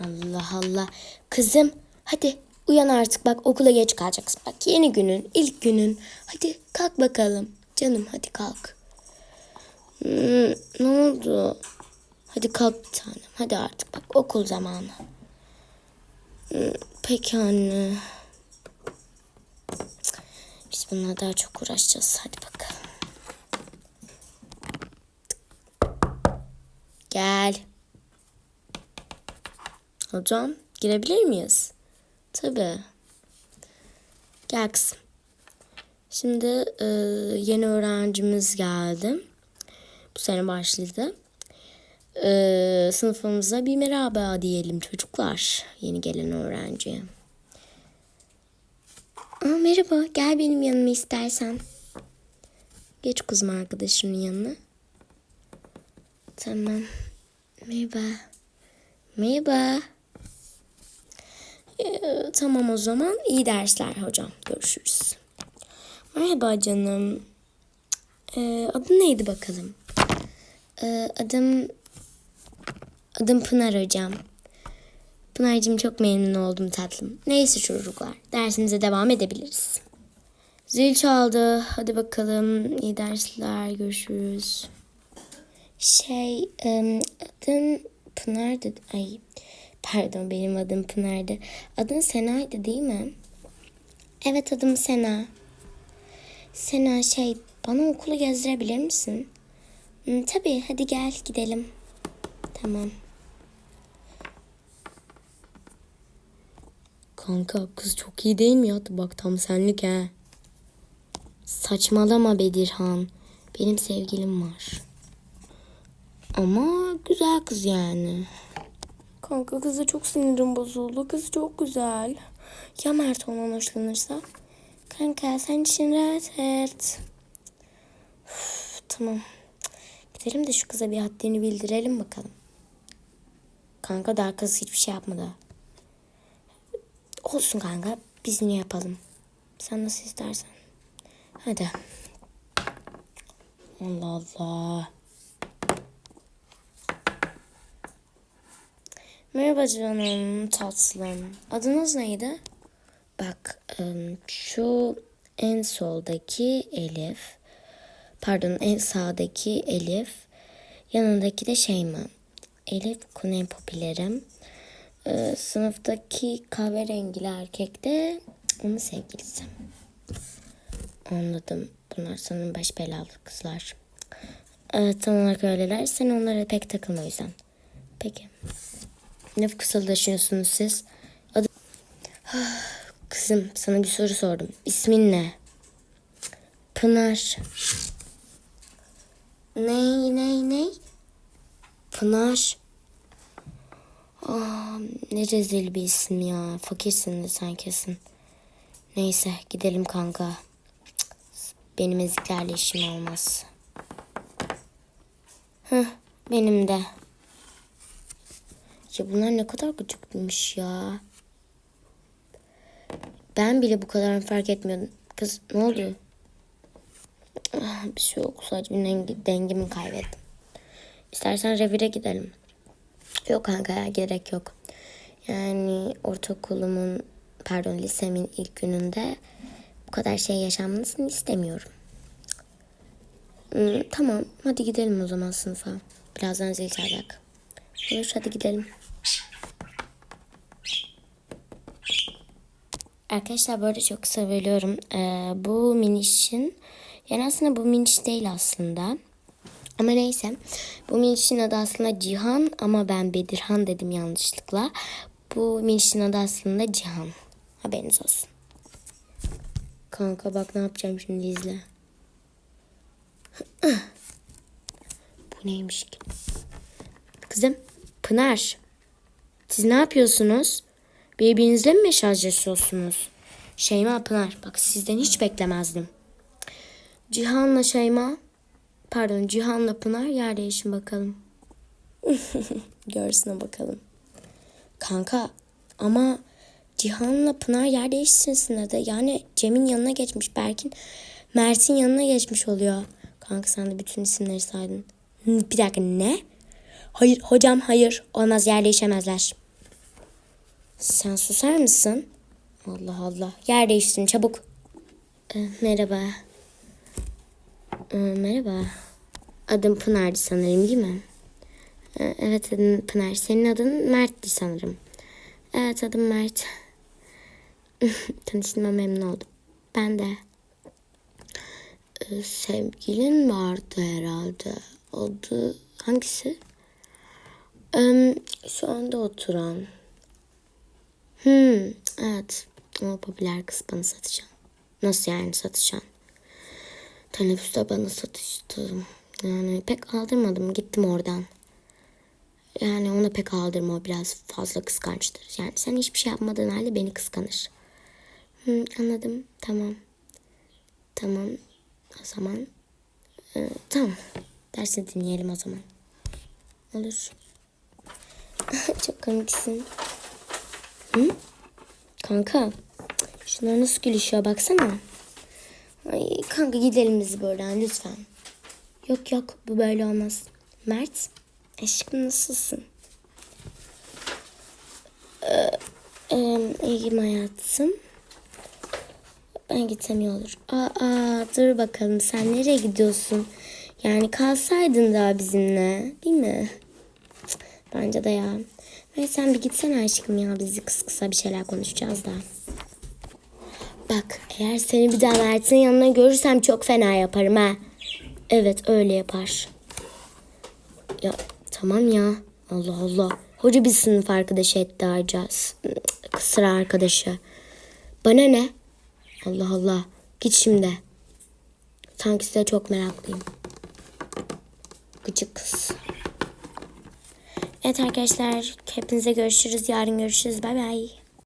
Allah. Kızım hadi uyan artık bak okula geç kalacaksın. Bak yeni günün ilk günün. Hadi kalk bakalım. Canım hadi kalk. Hmm, ne oldu? Hadi kalk bir tanem. Hadi artık bak okul zamanı. Hmm, peki anne. Biz bununla daha çok uğraşacağız. Hadi bakalım. Gel. Hocam girebilir miyiz? Tabii. Gel kızım. Şimdi e, yeni öğrencimiz geldi. Bu sene başladı. E, sınıfımıza bir merhaba diyelim çocuklar. Yeni gelen öğrenciye. Aa, merhaba gel benim yanıma istersen. Geç kızım arkadaşımın yanına. Tamam. Merhaba. Merhaba. Ee, tamam o zaman iyi dersler hocam. Görüşürüz. Merhaba canım. Ee, adın neydi bakalım? Ee, adım adım Pınar hocam. Pınar'cığım çok memnun oldum tatlım. Neyse çocuklar dersimize devam edebiliriz. Zil çaldı. Hadi bakalım. İyi dersler. Görüşürüz. Şey em, adın Pınar'dı. Ay pardon benim adım Pınar'dı. Adın Sena'ydı değil mi? Evet adım Sena. Sena şey bana okulu gezdirebilir misin? Hmm, tabii hadi gel gidelim. Tamam. Kanka kız çok iyi değil mi ya? Bak tam senlik he. Saçmalama Bedirhan. Benim sevgilim var. Ama güzel kız yani. Kanka kızı çok sinirim bozuldu. Kız çok güzel. Ya Mert ondan hoşlanırsa? Kanka sen için rahat et. Üf, tamam. Gidelim de şu kıza bir haddini bildirelim bakalım. Kanka daha kız hiçbir şey yapmadı. Olsun kanka. Biz ne yapalım? Sen nasıl istersen. Hadi. Allah Allah. Merhaba canım tatlım. Adınız neydi? Bak şu en soldaki Elif. Pardon en sağdaki Elif. Yanındaki de Şeyma. Elif Kuney popülerim. Ee, sınıftaki kahverengili erkek de onun sevgilisi. Anladım. Bunlar sanırım baş belalı kızlar. Evet tam olarak öyleler. Sen onlara pek takılma o yüzden. Peki. Ne fısıldaşıyorsunuz siz? Adı... Kızım sana bir soru sordum. İsmin ne? Pınar. Ney ney ney? Pınar. Aa, ne rezil bir isim ya. Fakirsin de sen kesin. Neyse gidelim kanka. Benim eziklerle işim olmaz. Heh, benim de. Ya bunlar ne kadar gıcıkmış ya. Ben bile bu kadar fark etmiyordum. Kız ne oluyor? Ah, bir şey yok. Sadece bir dengi- dengemi kaybettim. İstersen revire gidelim. Yok kanka ya gerek yok. Yani ortaokulumun pardon lisemin ilk gününde bu kadar şey yaşanmasını istemiyorum. Hmm, tamam hadi gidelim o zaman sınıfa. Birazdan zil çalacak. Olur hadi gidelim. Arkadaşlar böyle çok kısa. Ee, bu minişin yani aslında bu miniş değil aslında. Ama neyse. Bu minişin adı aslında Cihan ama ben Bedirhan dedim yanlışlıkla. Bu minişin adı aslında Cihan. Haberiniz olsun. Kanka bak ne yapacağım şimdi izle. Bu neymiş ki? Kızım Pınar. Siz ne yapıyorsunuz? Birbirinizle mi mesajlaşıyorsunuz? Şeyma Pınar. Bak sizden hiç beklemezdim. Cihan'la Şeyma. Pardon Cihan'la Pınar yer değişin bakalım. Görsün bakalım. Kanka ama Cihan'la Pınar yer değiştirsin dedi. Yani Cem'in yanına geçmiş. Berk'in Mert'in yanına geçmiş oluyor. Kanka sen de bütün isimleri saydın. Bir dakika ne? Hayır hocam hayır. Olmaz yer değişemezler. Sen susar mısın? Allah Allah. Yer değiştirin çabuk. Ee, merhaba. Ee, merhaba. Adım Pınar'dı sanırım değil mi? Ee, evet adım Pınar. Senin adın Mert'ti sanırım. Evet adım Mert. Tanıştığıma memnun oldum. Ben de. Sevgilin vardı herhalde. Adı hangisi? Ee, şu anda oturan. Hmm, evet. O popüler kız bana satacağım. Nasıl yani satacağım? Teneffüste bana satıştı. Yani pek aldırmadım. Gittim oradan. Yani ona pek aldırma. O biraz fazla kıskançtır. Yani sen hiçbir şey yapmadığın halde beni kıskanır. Hı, anladım. Tamam. Tamam. O zaman. e, tamam. Dersi dinleyelim o zaman. Olur. Çok komiksin. Hı? Kanka. Şunlar nasıl gülüşüyor baksana. Ay kanka gidelim biz buradan lütfen. Yok yok bu böyle olmaz. Mert aşkım nasılsın? Ee, e, iyiyim hayatım. Ben gitsem iyi olur. Aa, dur bakalım sen nereye gidiyorsun? Yani kalsaydın daha bizimle değil mi? Bence de ya. Hayır sen bir gitsene aşkım ya. Biz kısa kısa bir şeyler konuşacağız da. Bak eğer seni bir daha Mert'in yanına görürsem çok fena yaparım ha. Evet öyle yapar. Ya tamam ya. Allah Allah. Hoca bir sınıf arkadaşı etti harca. Sıra arkadaşı. Bana ne? Allah Allah. Git şimdi. Sanki size çok meraklıyım. Gıcık kız. Evet arkadaşlar. Hepinize görüşürüz. Yarın görüşürüz. Bay bay.